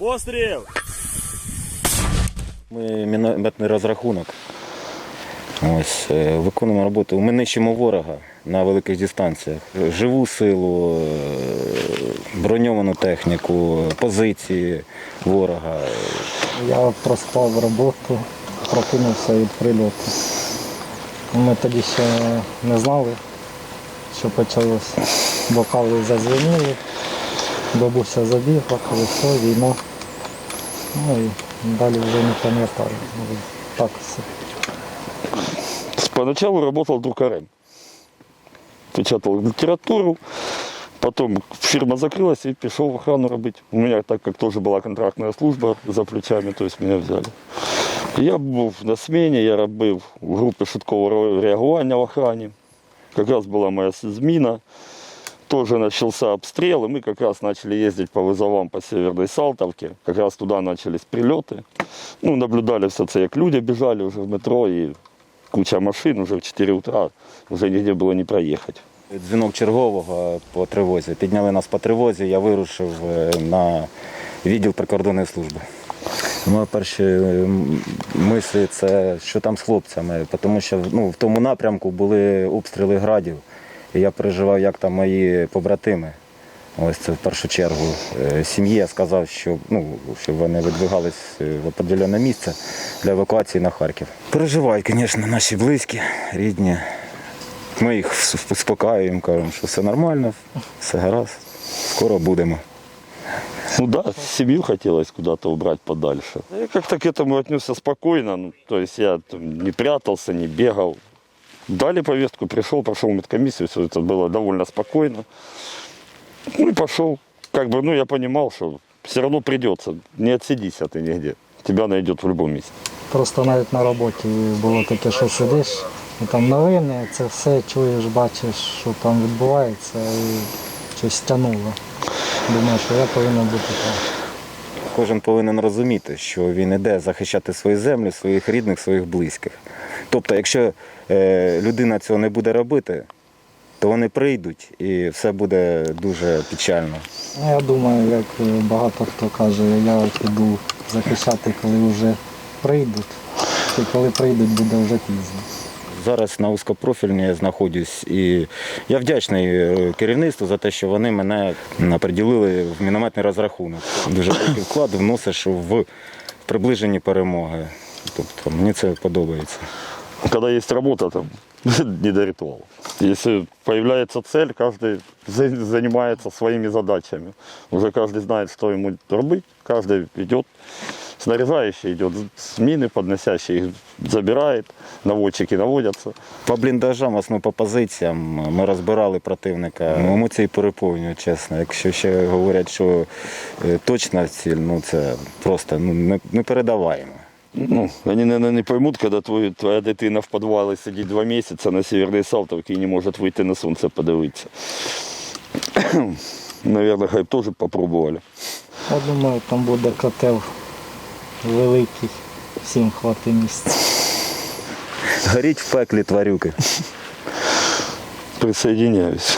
Постріл! Ми мінометний розрахунок. Ось, е, виконуємо роботу. Ми нищимо ворога на великих дистанціях. Живу силу, е, броньовану техніку, позиції ворога. Я проспав роботу, прокинувся від прильоту. Ми тоді ще не знали, що почалося. Бокали зазвеніли, бабуся забігла, коли все, війна. Ну і далі вже не пам'ятаю. Ну, Так все. Поначалу работал друкарем. Печатал литературу, потом фирма закрылась и пришел в охрану работать. У меня, так как тоже была контрактная служба за плечами, то есть меня взяли. Я був на смене, я робив в групі швидкого реагування в охрані. Как раз была моя зміна. Тоже начался обстрел, и мы как раз начали ездить по вызовам по Северной Салтовке. Как раз туда начались прилеты. Ну, наблюдали все це, як люди бежали уже в метро, и куча машин уже в 4 утра, уже нигде было не проехать. Дзвінок чергового по тривозі. Підняли нас по тривозі, я вирушив е, на відділ прикордонної служби. Мої перші м, мислі це що там з хлопцями, тому що ну, в тому напрямку були обстріли градів. І я переживав, як там мої побратими. Ось це в першу чергу. Е, Сім'ї я сказав, що, ну, щоб вони видвигались е, в определене місце для евакуації на Харків. Переживають, звісно, наші близькі, рідні. Ми їх успокаюємо, кажемо, що все нормально, все гаразд, скоро будемо. Ну да, семью хотелось куда-то убрать подальше. Я как-то к этому отнесся спокойно, ну, то я там не прятался, не бегал. Дали повестку, пришел, прошел медкомиссию, все это было довольно спокойно. Ну и пошел. Как бы, ну я понимал, что все равно придется, не отсидись а ты нигде. Тебя найдет в любом месте. Просто навіть на роботі було таке, що сидиш, і там новини, це все чуєш, бачиш, що там відбувається, і щось тянуло. Думаю, що я повинен бути там. Кожен повинен розуміти, що він іде захищати свої землі, своїх рідних, своїх близьких. Тобто, якщо е, людина цього не буде робити, то вони прийдуть і все буде дуже печально. Ну, Я думаю, як е, багато хто каже, я піду захищати, коли вже прийдуть. І коли прийдуть, буде вже пізно. Зараз на вузькопрофільній я знаходжусь і я вдячний е, керівництву за те, що вони мене приділили в мінометний розрахунок. Дуже великий вклад вносиш в приближенні перемоги. Тобто мені це подобається Когда есть работа, там не до ритуала. Если появляется цель, каждый за- занимается своими задачами. Уже каждый знает, что ему робить, каждый идет. Снаряжающий идет с мины, подносящий их забирает, наводчики наводятся. По бліндажам, основно по позиціям, ми розбирали противника. Емоції переповнюють, чесно. Якщо ще говорять, що е, точна ціль, ну це просто ну, не, не передаваємо. Ну, они, наверное, не поймут, когда твой, твоя дитина в подвале сидит два месяца на Северной Салтовке и не может выйти на солнце подивитися. Наверное, хай б тоже попробовали. Я думаю, там буде котел великий, всім хватить місця. Горіть в пеклі тварюки. Присоединяюсь.